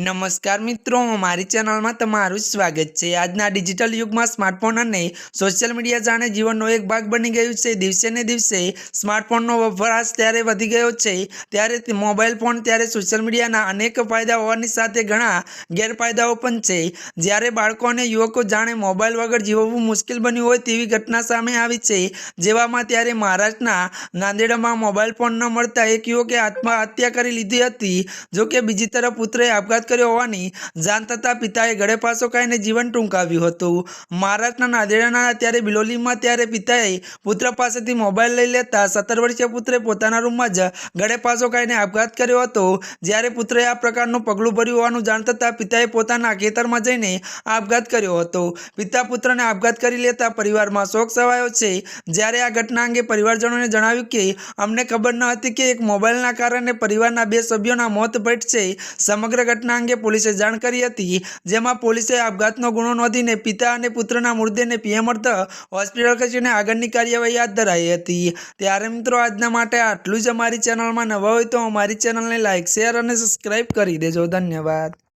નમસ્કાર મિત્રો, મારી ચેનલમાં તમારું સ્વાગત છે. આજના ડિજિટલ યુગમાં સ્માર્ટફોન અને સોશિયલ મીડિયા જાણે જીવનનો એક ભાગ બની ગયું છે. દિવસે ને દિવસે સ્માર્ટફોનનો વપરાશ ત્યારે વધી ગયો છે. ત્યારે મોબાઈલ ફોન, ત્યારે સોશિયલ મીડિયાના અનેક ફાયદા હોવાની સાથે ઘણા ગેરફાયદાઓ પણ છે. જ્યારે બાળકો અને યુવકો જાણે મોબાઈલ વગર જીવવું મુશ્કેલ બન્યું હોય તેવી ઘટના સામે આવી છે. જેવામાં ત્યારે મહારાષ્ટ્રના નાંદેડમાં મોબાઈલ ફોન ન મળતા એક યુવકે આત્મહત્યા કરી લીધી હતી. જો કે બીજી તરફ પુત્રએ આપઘાત કર્યો હોવાની જાણ થતાં પિતાએ ગળે પાસો ખાઈને જીવન ટૂંકાવ્યું હતું. મહારાષ્ટ્રના નાદેડાના ત્યારે બિલોલીમાં ત્યારે પિતાએ પુત્ર પાસેથી મોબાઈલ લઈ લેતા સત્તર વર્ષીય પુત્રે પોતાના રૂમમાં જ ગળે પાસો ખાઈને આપઘાત કર્યો હતો. જ્યારે પુત્રે આ પ્રકારનું પગલું ભર્યું હોવાનું જાણ થતાં પિતાએ પોતાના ખેતરમાં જઈને આપઘાત કર્યો હતો. પિતા પુત્રને આપઘાત કરી લેતા પરિવારમાં શોક સવાયો છે. જ્યારે આ ઘટના અંગે પરિવારજનોને જણાવ્યું કે, અમને ખબર ન હતી કે એક મોબાઈલના કારણે પરિવારના બે સભ્યોના મોત ભેટ છે સમગ્ર ઘટના અંગે પોલીસે જાણ કરી હતી, જેમાં પોલીસે આપઘાતનો ગુનો નોંધીને પિતા અને પુત્રના મૃતદેહને પીએમ અર્થ હોસ્પિટલ ખસેડીને આગળની કાર્યવાહી હાથ ધરાઈ હતી. ત્યારે મિત્રો, આજના માટે આટલું જ અમારી ચેનલમાં નવા હોય તો અમારી ચેનલને લાઇક શેર અને સબસ્ક્રાઈબ કરી દેજો. ધન્યવાદ.